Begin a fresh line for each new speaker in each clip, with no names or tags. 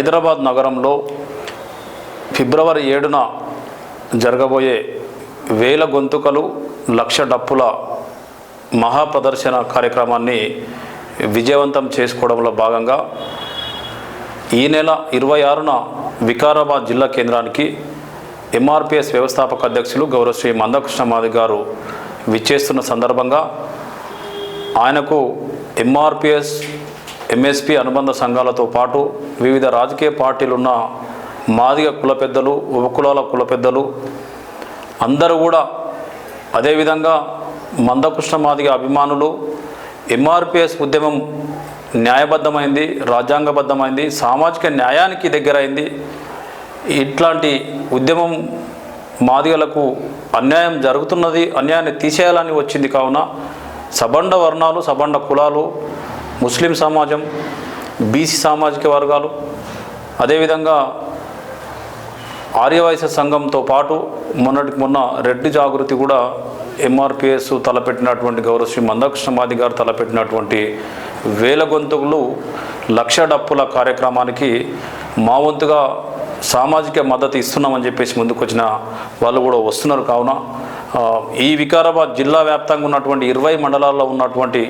హైదరాబాద్ నగరంలో ఫిబ్రవరి ఏడున జరగబోయే వేల గొంతుకలు లక్ష డప్పుల మహాప్రదర్శన కార్యక్రమాన్ని విజయవంతం చేసుకోవడంలో భాగంగా ఈ నెల ఇరవై ఆరున వికారాబాద్ జిల్లా కేంద్రానికి ఎంఆర్పిఎస్ వ్యవస్థాపక అధ్యక్షులు గౌరవశ్రీ మందకృష్ణ మాది గారు విచ్చేస్తున్న సందర్భంగా ఆయనకు ఎంఆర్పిఎస్ ఎంఎస్పి అనుబంధ సంఘాలతో పాటు వివిధ రాజకీయ పార్టీలున్న మాదిగ కుల పెద్దలు ఉపకులాల కుల పెద్దలు అందరూ కూడా అదేవిధంగా మందకృష్ణ మాదిగ అభిమానులు ఎంఆర్పిఎస్ ఉద్యమం న్యాయబద్ధమైంది రాజ్యాంగబద్ధమైంది సామాజిక న్యాయానికి దగ్గరైంది. ఇట్లాంటి ఉద్యమం మాదిగలకు అన్యాయం జరుగుతున్నది అన్యాయాన్ని తీసేయాలని వచ్చింది కావున సబండ వర్ణాలు సబండ కులాలు ముస్లిం సమాజం బీసీ సామాజిక వర్గాలు అదేవిధంగా ఆర్యవైశ్య సంఘంతో పాటు మొన్నటికి మొన్న రెడ్డి జాగృతి కూడా ఎంఆర్పిఎస్ తలపెట్టినటువంటి గౌరవశ్రీ మందకృష్ణ మాది గారు తలపెట్టినటువంటి వేల గొంతుకులు లక్ష డప్పుల కార్యక్రమానికి మా వంతుగా సామాజిక మద్దతు ఇస్తున్నామని చెప్పేసి ముందుకొచ్చిన వాళ్ళు కూడా వస్తున్నారు. కావున ఈ వికారాబాద్ జిల్లా వ్యాప్తంగా ఉన్నటువంటి ఇరవై మండలాల్లో ఉన్నటువంటి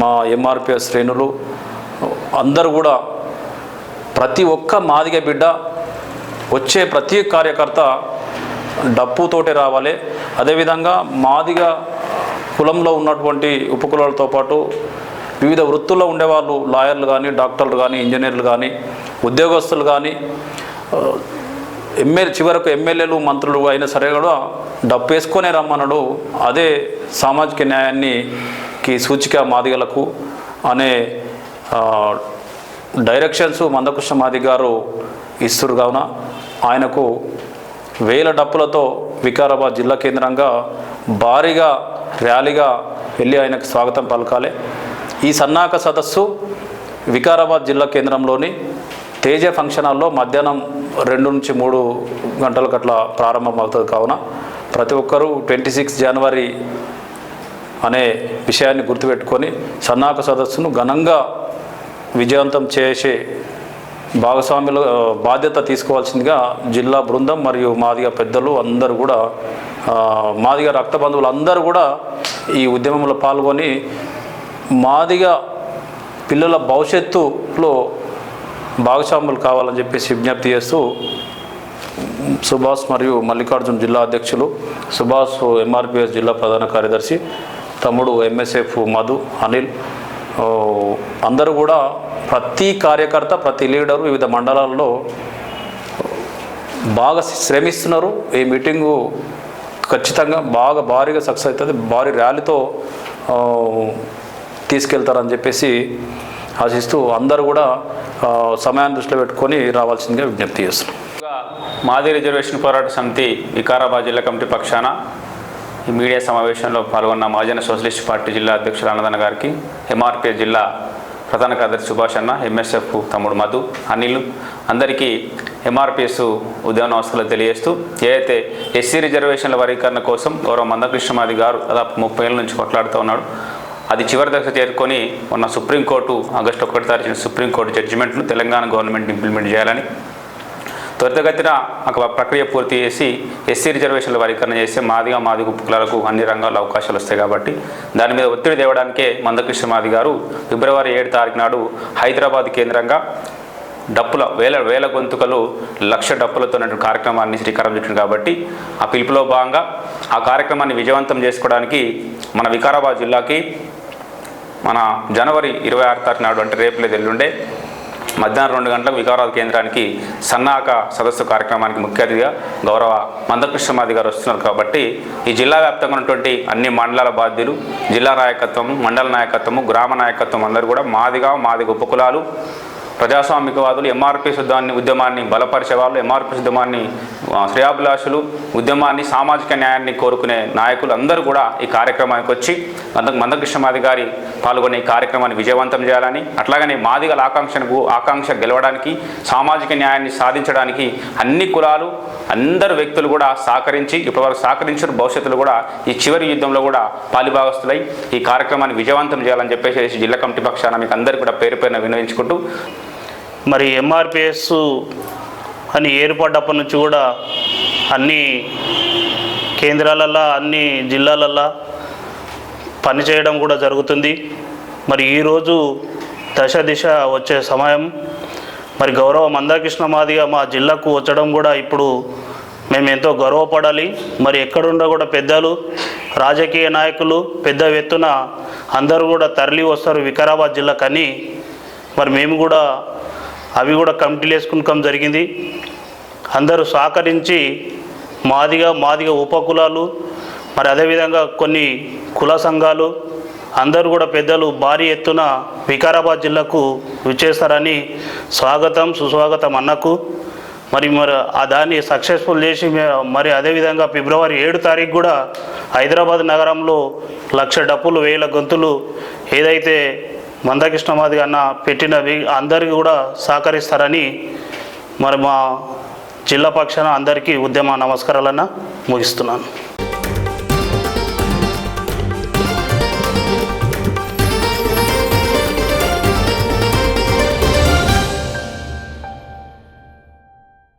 మా ఎంఆర్పిఎస్ శ్రేణులు అందరూ కూడా ప్రతి ఒక్క మాదిగ బిడ్డ వచ్చే ప్రతి కార్యకర్త డప్పుతోటే రావాలి. అదేవిధంగా మాదిగ కులంలో ఉన్నటువంటి ఉపకులాలతో పాటు వివిధ వృత్తుల్లో ఉండేవాళ్ళు లాయర్లు కానీ డాక్టర్లు కానీ ఇంజనీర్లు కానీ ఉద్యోగస్తులు కానీ ఎమ్మెల్యే చివరకు ఎమ్మెల్యేలు మంత్రులు అయినా సరే కూడా డప్పు వేసుకొనే రమ్మన్నాడు అదే సామాజిక న్యాయాన్ని కి సూచిక మాదిగలకు అనే డైరెక్షన్స్ మందకృష్ణ మాది గారు ఇస్తురు కావున ఆయనకు వేల డప్పులతో వికారాబాద్ జిల్లా కేంద్రంగా భారీగా ర్యాలీగా వెళ్ళి ఆయనకు స్వాగతం పలకాలి. ఈ సన్నాహక సదస్సు వికారాబాద్ జిల్లా కేంద్రంలోని తేజ ఫంక్షన్ హాల్లో మధ్యాహ్నం రెండు నుంచి మూడు గంటలకు అట్లా ప్రారంభమవుతుంది కావున. ప్రతి ఒక్కరూ ట్వంటీ సిక్స్ జనవరి అనే విషయాన్ని గుర్తుపెట్టుకొని సన్నాహక సదస్సును ఘనంగా విజయవంతం చేసే భాగస్వాములు బాధ్యత తీసుకోవాల్సిందిగా జిల్లా బృందం మరియు మాదిగ పెద్దలు అందరూ కూడా మాదిగ రక్త బంధువులు అందరూ కూడా ఈ ఉద్యమంలో పాల్గొని మాదిగ పిల్లల భవిష్యత్తులో భాగస్వాములు కావాలని చెప్పేసి విజ్ఞప్తి చేస్తూ సుభాష్ మరియు మల్లికార్జున్ జిల్లా అధ్యక్షులు సుభాష్ ఎంఆర్పిఎస్ జిల్లా ప్రధాన కార్యదర్శి తమ్ముడు ఎంఎస్ఎఫ్ మధు అనిల్. అందరూ కూడా ప్రతి కార్యకర్త ప్రతి లీడరు వివిధ మండలాల్లో బాగా శ్రమిస్తున్నారు. ఈ మీటింగు ఖచ్చితంగా బాగా భారీగా సక్సెస్ అవుతుంది. భారీ ర్యాలీతో తీసుకెళ్తారని చెప్పేసి ఆశిస్తూ అందరూ కూడా సమయాన్ని దృష్టిలో పెట్టుకొని రావాల్సిందిగా విజ్ఞప్తి చేస్తున్నాం.
మాది రిజర్వేషన్ పోరాట సమితి వికారాబాద్ జిల్లా కమిటీ పక్షాన ఈ మీడియా సమావేశంలో పాల్గొన్న మహాజన సోషలిస్ట్ పార్టీ జిల్లా అధ్యక్షులు అన్నదన్న గారికి ఎంఆర్పిఎస్ జిల్లా ప్రధాన కార్యదర్శి సుభాష్ అన్న ఎంఎస్ఎఫ్ తమ్ముడు మధు అనిల్ అందరికీ ఎంఆర్పిఎస్ ఉద్యమ నమస్కారాలు తెలియజేస్తూ ఏదైతే ఎస్సీ రిజర్వేషన్ల వర్గీకరణ కోసం గౌరవ మందకృష్ణమాది గారు దాదాపు ముప్పై ఏళ్ళ నుంచి కొట్లాడుతూ ఉన్నాడు. అది చివరి దశ చేరుకొని మొన్న సుప్రీంకోర్టు ఆగస్టు ఒకటి తారీఖున సుప్రీంకోర్టు జడ్జిమెంట్ను తెలంగాణ గవర్నమెంట్ ఇంప్లిమెంట్ చేయాలని త్వరితగతిన ఒక ప్రక్రియ పూర్తి చేసి ఎస్సీ రిజర్వేషన్ల వర్గీకరణ చేస్తే మాదిగా మాదిగ కులాలకు అన్ని రంగాల్లో అవకాశాలు వస్తాయి కాబట్టి దాని మీద ఒత్తిడి తేవడానికే మందకృష్ణ మాది గారు ఫిబ్రవరి ఏడు తారీఖు నాడు హైదరాబాద్ కేంద్రంగా డప్పుల వేల వేల గొంతుకలు లక్ష డప్పులతో కార్యక్రమాన్ని శ్రీకారం చుట్టింది కాబట్టి ఆ పిలుపులో భాగంగా ఆ కార్యక్రమాన్ని విజయవంతం చేసుకోవడానికి మన వికారాబాద్ జిల్లాకి మన జనవరి ఇరవై ఆరు తారీఖు నాడు అంటే రేపు లేదు ఎల్లుండే మధ్యాహ్నం రెండు గంటలకు వికారాబాద్ కేంద్రానికి సన్నాహక సదస్సు కార్యక్రమానికి ముఖ్య అతిథిగా గౌరవ మందకృష్ణమాది గారు వస్తున్నారు కాబట్టి ఈ జిల్లా వ్యాప్తంగా ఉన్నటువంటి అన్ని మండలాల బాధ్యులు జిల్లా నాయకత్వం మండల నాయకత్వము గ్రామ నాయకత్వం అందరూ కూడా మాదిగా మాదిగ ఉపకులాలు ప్రజాస్వామికవాదులు ఎంఆర్పీ ఉద్యమాన్ని ఉద్యమాన్ని బలపరిచే వాళ్ళు ఎంఆర్పీ ఉద్యమాన్ని శ్రేయాభిలాషులు ఉద్యమాన్ని సామాజిక న్యాయాన్ని కోరుకునే నాయకులు అందరూ కూడా ఈ కార్యక్రమానికి వచ్చి మంద మందకృష్ణ మాది గారి పాల్గొనే ఈ కార్యక్రమాన్ని విజయవంతం చేయాలని అట్లాగనే మాదిగల ఆకాంక్షను ఆకాంక్ష గెలవడానికి సామాజిక న్యాయాన్ని సాధించడానికి అన్ని కులాలు అందరు వ్యక్తులు కూడా సహకరించి ఇప్పటివరకు సహకరించిన భవిష్యత్తులో కూడా ఈ చివరి యుద్ధంలో కూడా పాలిభాగస్తులై ఈ కార్యక్రమాన్ని విజయవంతం చేయాలని చెప్పేసి జిల్లా కమిటీ పక్షాన మీకు అందరికీ కూడా పేరు పేరున వినియోగించుకుంటూ
మరి ఎంఆర్పిఎస్ అని ఏర్పడ్డప్పటి నుంచి కూడా అన్ని కేంద్రాలల్లో అన్ని జిల్లాలల్లో పనిచేయడం కూడా జరుగుతుంది. మరి ఈరోజు దశ దిశ వచ్చే సమయం. మరి గౌరవ మందాకృష్ణ మాదిగా మా జిల్లాకు వచ్చడం కూడా ఇప్పుడు మేము ఎంతో గర్వపడాలి. మరి ఎక్కడున్నా కూడా పెద్దలు రాజకీయ నాయకులు పెద్ద ఎత్తున అందరూ కూడా తరలి వస్తారు వికారాబాద్ జిల్లాకని మరి మేము కూడా అవి కూడా కమిటీలు వేసుకునకం జరిగింది. అందరూ సహకరించి మాదిగా మాదిగా ఉపకులాలు మరి అదేవిధంగా కొన్ని కుల సంఘాలు అందరూ కూడా పెద్దలు భారీ ఎత్తున వికారాబాద్ జిల్లాకు విచ్చేస్తారని స్వాగతం సుస్వాగతం అన్నకు. మరి మరి ఆ దాన్ని సక్సెస్ఫుల్ చేసి మరి అదేవిధంగా ఫిబ్రవరి ఏడు తారీఖు కూడా హైదరాబాద్ నగరంలో లక్ష డప్పులు వేల గొంతులు ఏదైతే మందకృష్ణమాది అన్న పెట్టినవి అందరికీ కూడా సహకరిస్తారని మరి మా జిల్లా పక్షాన అందరికీ ఉద్యమ నమస్కారాలన్న ముగిస్తున్నాను.